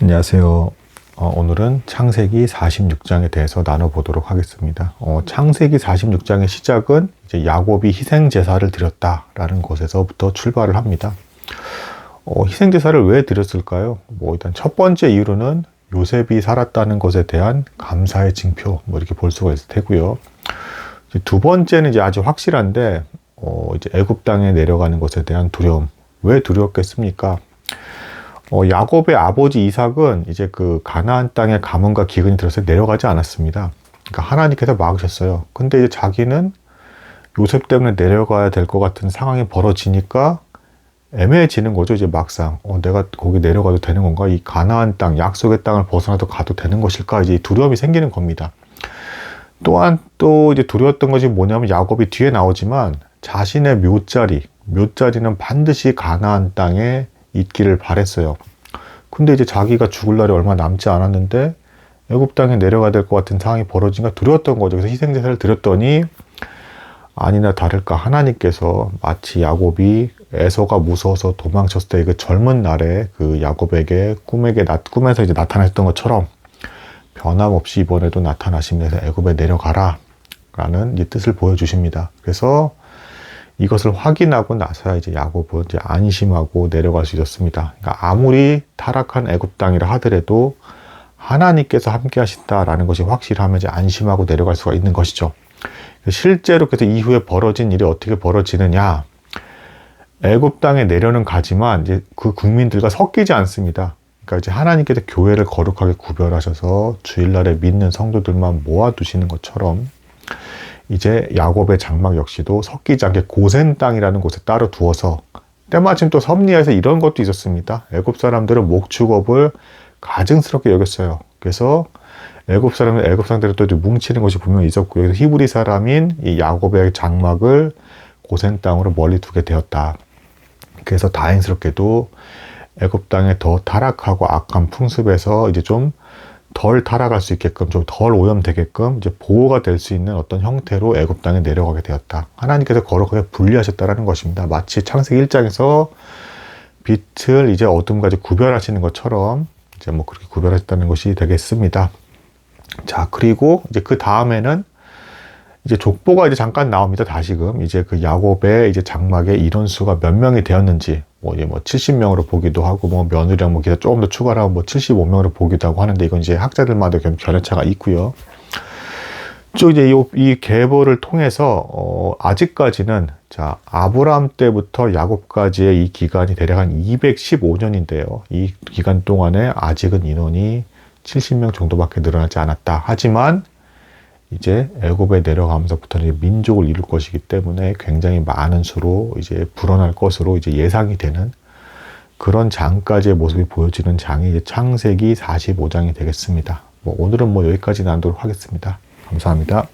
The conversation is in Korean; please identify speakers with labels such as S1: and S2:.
S1: 안녕하세요. 어, 오늘은 창세기 46장에 대해서 나눠보도록 하겠습니다. 어, 창세기 46장의 시작은 이제 야곱이 희생 제사를 드렸다라는 곳에서부터 출발을 합니다. 어, 희생 제사를 왜 드렸을까요? 뭐 일단 첫 번째 이유로는 요셉이 살았다는 것에 대한 감사의 징표 뭐 이렇게 볼 수가 있을 테고요. 두 번째는 이제 아주 확실한데 어, 이제 애굽 땅에 내려가는 것에 대한 두려움. 왜 두려웠겠습니까? 어, 야곱의 아버지 이삭은 이제 그 가나안 땅에 가문과 기근이 들어서 내려가지 않았습니다. 그러니까 하나님께서 막으셨어요. 근데 이제 자기는 요셉 때문에 내려가야 될 것 같은 상황이 벌어지니까 애매해지는 거죠. 이제 막상 어, 내가 거기 내려가도 되는 건가? 이 가나안 땅, 약속의 땅을 벗어나도 가도 되는 것일까? 이제 두려움이 생기는 겁니다. 또한 또 이제 두려웠던 것이 뭐냐면 야곱이 뒤에 나오지만 자신의 묘자리, 묘자리는 반드시 가나안 땅에 있기를 바랬어요. 근데 이제 자기가 죽을 날이 얼마 남지 않았는데 애굽 땅에 내려가야 될 것 같은 상황이 벌어지니까 두려웠던 거죠. 그래서 희생 제사를 드렸더니 아니나 다를까 하나님께서 마치 야곱이 에서가 무서워서 도망쳤을 때 그 젊은 날에 그 야곱에게 꿈에게 나, 꿈에서 이제 나타났던 것처럼 변함없이 이번에도 나타나시면서 애굽에 내려가라 라는 이 뜻을 보여주십니다. 그래서 이것을 확인하고 나서야 이제 야곱은 이제 안심하고 내려갈 수 있었습니다. 그러니까 아무리 타락한 애굽 땅이라 하더라도 하나님께서 함께 하신다라는 것이 확실하면 이제 안심하고 내려갈 수가 있는 것이죠. 실제로 그래서 이후에 벌어진 일이 어떻게 벌어지느냐? 애굽 땅에 내려는 가지만 이제 그 국민들과 섞이지 않습니다. 그러니까 이제 하나님께서 교회를 거룩하게 구별하셔서 주일날에 믿는 성도들만 모아두시는 것처럼 이제 야곱의 장막 역시도 섞이지 않게 고센 땅이라는 곳에 따로 두어서 때마침 또 섭리에서 이런 것도 있었습니다. 애굽 사람들은 목축업을 가증스럽게 여겼어요. 그래서 애굽 사람은 애굽 상대로 또 뭉치는 것이 분명히 있었고요. 그래서 히브리 사람인 이 야곱의 장막을 고센 땅으로 멀리 두게 되었다. 그래서 다행스럽게도 애굽 땅에 더 타락하고 악한 풍습에서 이제 좀 덜 타락할 수 있게끔 좀 덜 오염되게끔 이제 보호가 될 수 있는 어떤 형태로 애굽 땅에 내려가게 되었다. 하나님께서 거룩하게 분리하셨다라는 것입니다. 마치 창세기 1장에서 빛을 이제 어둠까지 구별하시는 것처럼 이제 뭐 그렇게 구별하셨다는 것이 되겠습니다. 자, 그리고 이제 그 다음에는 이제 족보가 이제 잠깐 나옵니다. 다시금 이제 그 야곱의 이제 장막에 인원수가 몇 명이 되었는지 뭐 이제 뭐 70명으로 보기도 하고 뭐 며느리랑 뭐 기사 조금 더 추가를 하고 뭐 75명으로 보기도 하고 하는데 이건 이제 학자들마다 견해차가 있고요. 쭉 이제 이, 이 계보를 통해서 어, 아직까지는 자 아브라함 때부터 야곱까지의 이 기간이 대략 한 215년인데요. 이 기간 동안에 아직은 인원이 70명 정도밖에 늘어나지 않았다. 하지만 이제 애굽에 내려가면서부터는 민족을 이룰 것이기 때문에 굉장히 많은 수로 이제 불어날 것으로 이제 예상이 되는 그런 장까지의 모습이 보여지는 장이 이제 창세기 45장이 되겠습니다. 뭐 오늘은 뭐 여기까지 나누도록 하겠습니다. 감사합니다.